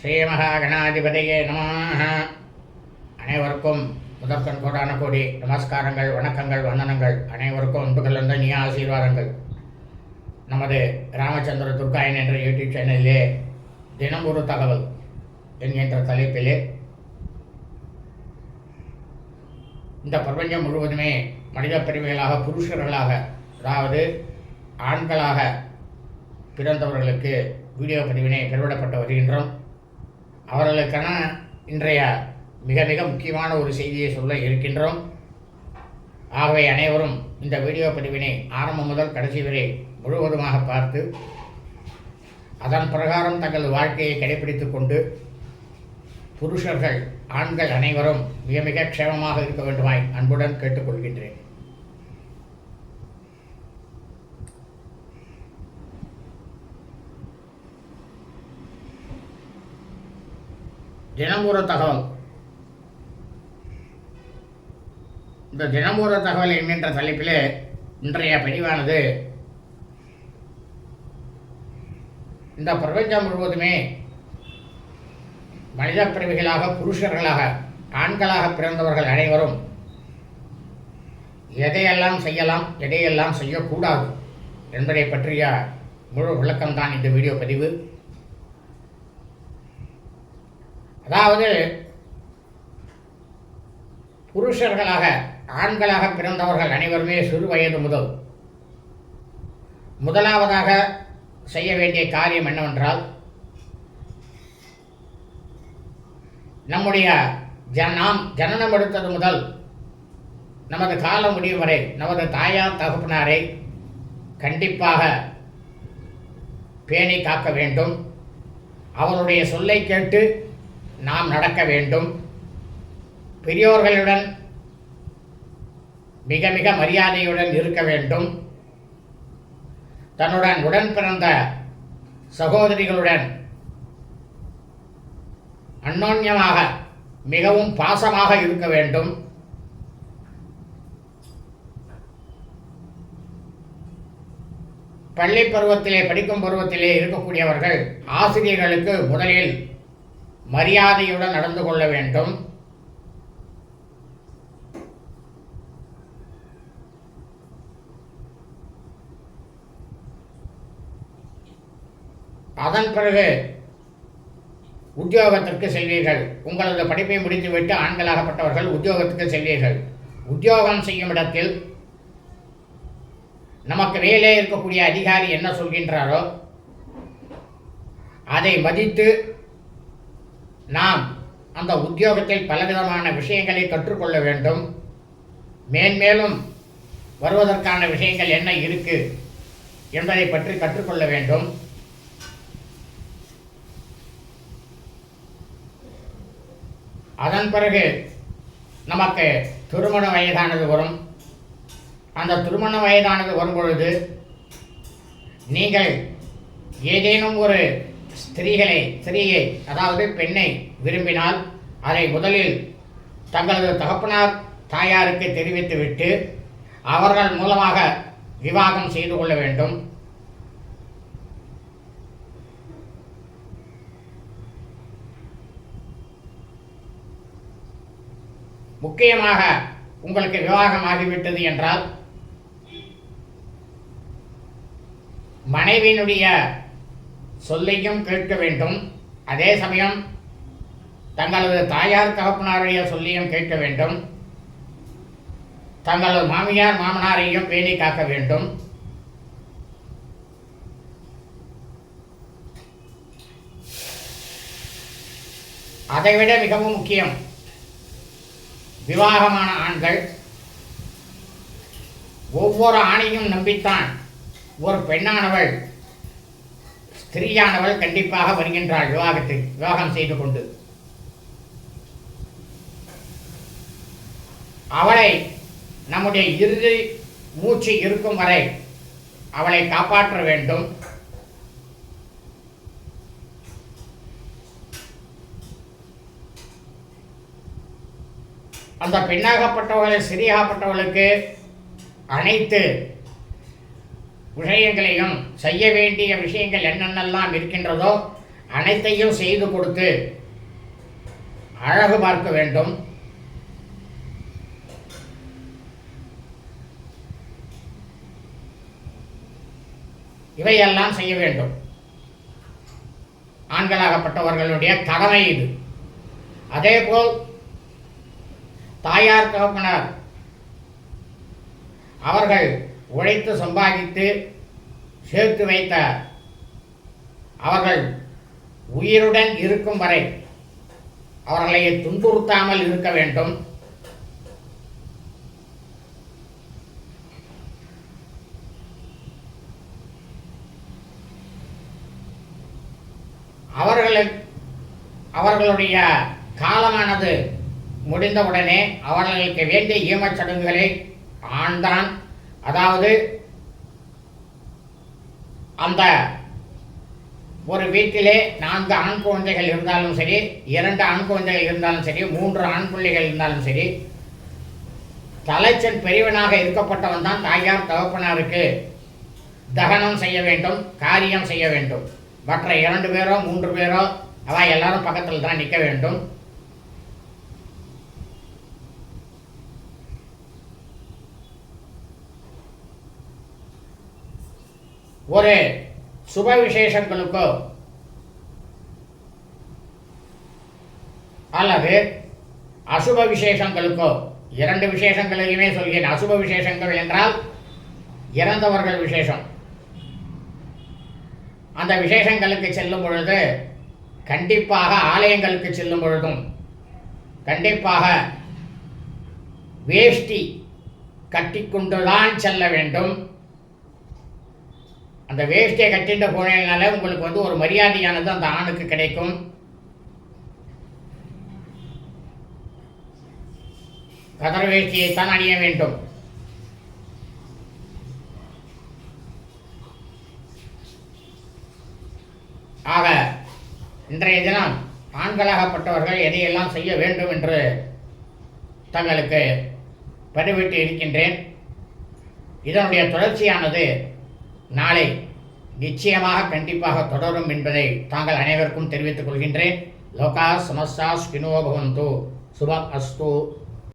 ஸ்ரீமகாகணாதிபதியே நம. அனைவருக்கும் முதற்கண் கோடான கோடி நமஸ்காரங்கள் வணக்கங்கள் வந்தனங்கள். அனைவருக்கும் அன்பு கலந்த நீ ஆசீர்வாதங்கள். நமது ராமச்சந்திர துர்காயன் என்ற யூடியூப் சேனலிலே தினம் ஒரு தகவல் என்கின்ற தலைப்பிலே இந்த பிரபஞ்சம் முழுவதுமே மனித பெருமைகளாக புருஷர்களாக அதாவது ஆண்களாக பிறந்தவர்களுக்கு வீடியோ பதிவினை பெருவிடப்பட்டு வருகின்றோம். அவர்களுக்கான இன்றைய மிக மிக முக்கியமான ஒரு செய்தியை சொல்ல இருக்கின்றோம். ஆகவே அனைவரும் இந்த வீடியோ பதிவினை ஆரம்பம் முதல் கடைசி வரை முழுவதுமாக பார்த்து அதன் பிரகாரம் தங்கள் வாழ்க்கையை கடைபிடித்து கொண்டு புருஷர்கள் ஆண்கள் அனைவரும் மிக மிக க்ஷேமமாக இருக்க வேண்டுமாய் அன்புடன் கேட்டுக்கொள்கின்றேன். தினம் தகவல். இந்த தினம் தகவல் என்கின்ற தலைப்பிலே இன்றைய பதிவானது இந்த பிரபஞ்சம் முழுவதுமே மனித பிறவிகளாக புருஷர்களாக ஆண்களாக பிறந்தவர்கள் அனைவரும் எதையெல்லாம் செய்யலாம் எதையெல்லாம் செய்யக்கூடாது என்பதை பற்றிய முழு விளக்கம்தான் இந்த வீடியோ பதிவு. அதாவது புருஷர்களாக ஆண்களாக பிறந்தவர்கள் அனைவருமே சிறு வயது முதல். முதலாவதாக செய்ய வேண்டிய காரியம் என்னவென்றால் நம்முடைய நாம் ஜனனம் எடுத்தது முதல் நமது காலம் முடியும் வரை நமது தாயார் தகப்பனாரை கண்டிப்பாக பேணி காக்க வேண்டும். அவருடைய சொல்லை கேட்டு நாம் நடக்க வேண்டும். பெரியோர்களுடன் மிக மிக மரியாதையுடன் இருக்க வேண்டும். தன்னுடன் உடன் பிறந்த சகோதரிகளுடன் அந்யோன்யமாக மிகவும் பாசமாக இருக்க வேண்டும். பள்ளி பருவத்திலே படிக்கும் பருவத்திலே இருக்கக்கூடியவர்கள் ஆசிரியர்களுக்கு முதலில் மரியாதையுடன் நடந்து கொள்ள வேண்டும். அதன் பிறகு உத்தியோகத்திற்கு செல்வீர்கள். உங்களது படிப்பை முடித்துவிட்டு ஆண்களாகப்பட்டவர்கள் உத்தியோகத்துக்கு செல்வீர்கள். உத்தியோகம் செய்யும் இடத்தில் நமக்கு மேலே இருக்கக்கூடிய அதிகாரி என்ன சொல்கின்றாரோ அதை மதித்து நாம் அந்த உத்தியோகத்தில் பலவிதமான விஷயங்களை கற்றுக்கொள்ள வேண்டும். மேன்மேலும் வருவதற்கான விஷயங்கள் என்ன இருக்கு என்பதை பற்றி கற்றுக்கொள்ள வேண்டும். அதன் பிறகு நமக்கு திருமண வயதானது வரும். அந்த திருமண வயதானது வரும் பொழுது நீங்கள் ஏதேனும் ஒரு ஸ்திரீகளை ஸ்திரீயை அதாவது பெண்ணை விரும்பினால் அதை முதலில் தங்களது தகப்பனார் தாயாருக்கு தெரிவித்துவிட்டு அவர்கள் மூலமாக விவாகம் செய்து கொள்ள வேண்டும். முக்கியமாக உங்களுக்கு விவாகம் ஆகிவிட்டது என்றால் மனைவியினுடைய சொல்லையும் கேட்க வேண்டும். அதே சமயம் தங்களது தாயார் தகப்பனாருடைய சொல்லியும் கேட்க வேண்டும். தங்களது மாமியார் மாமனாரையும் பேணி காக்க வேண்டும். அதைவிட மிகவும் முக்கியம் விவாகமான ஆண்கள் ஒவ்வொரு ஆணையும் நம்பித்தான் ஒரு பெண்ணானவள் ஸ்திரீயானவள் கண்டிப்பாக வருகின்றாள் விவாகத்தில் விவாகம் செய்து கொண்டு. அவளை நம்முடைய இறுதி மூச்சு இருக்கும் வரை அவளை காப்பாற்ற வேண்டும். அந்த பெண்ணாகப்பட்டவர்களை சிறியாகப்பட்டவர்களுக்கு அனைத்து விஷயங்களையும் செய்ய வேண்டிய விஷயங்கள் என்னென்னலாம் இருக்கின்றதோ அனைத்தையும் செய்து கொடுத்து அழகு பார்க்க வேண்டும். இவையெல்லாம் செய்ய வேண்டும். ஆண்களாகப்பட்டவர்களுடைய கடமை இது. அதேபோல் தாயார் தகப்பனர் அவர்கள் உழைத்து சம்பாதித்து சேர்த்து வைத்த அவர்கள் உயிருடன் இருக்கும் வரை அவர்களை துன்புறுத்தாமல் இருக்க வேண்டும். அவர்களை அவர்களுடைய காலமானது முடிந்தவுடனே அவர்களுக்கு வேண்டிய ஈமச்சடங்குகளை ஆண்டான். அதாவது அந்த ஒரு வீட்டிலே நான்கு ஆண் குழந்தைகள் இருந்தாலும் சரி இரண்டு ஆண் குழந்தைகள் இருந்தாலும் சரி மூன்று ஆண் பிள்ளைகள் இருந்தாலும் சரி தலைச்சன் பெரியவனாக இருக்கப்பட்டவன் தான் தாயார் தகப்பனாருக்கு தகனம் செய்ய வேண்டும் காரியம் செய்ய வேண்டும். மற்ற இரண்டு பேரோ மூன்று பேரோ அவ எல்லாரும் பக்கத்தில் தான் நிற்க வேண்டும். ஒரு சுப விசேஷங்களுக்கோ அல்லது அசுப விசேஷங்களுக்கோ இரண்டு விசேஷங்களையுமே சொல்கிறேன். அசுப விசேஷங்கள் என்றால் இறந்தவர்கள் விசேஷம். அந்த விசேஷங்களுக்கு செல்லும் பொழுது கண்டிப்பாக ஆலயங்களுக்கு செல்லும் பொழுதும் கண்டிப்பாக வேஷ்டி கட்டிக்கொண்டுதான் செல்ல வேண்டும். அந்த வேஷ்டியை கட்டிட்டு போனதுனால உங்களுக்கு வந்து ஒரு மரியாதையானது அந்த ஆணுக்கு கிடைக்கும். கதர் வேஷ்டியைத்தான் அணிய வேண்டும். ஆக இன்றைய தினம் ஆண்களாகப்பட்டவர்கள் எதையெல்லாம் செய்ய வேண்டும் என்று தங்களுக்கு பதிவிட்டு இருக்கின்றேன். இதனுடைய தொடர்ச்சியானது நாளை நிச்சயமாக கண்டிப்பாக தொடரும் என்பதை தாங்கள் அனைவருக்கும் தெரிவித்துக் கொள்கின்றேன் லோகா சமஸ்தா ஸ்கினோ பவந்து சுபம் அஸ்து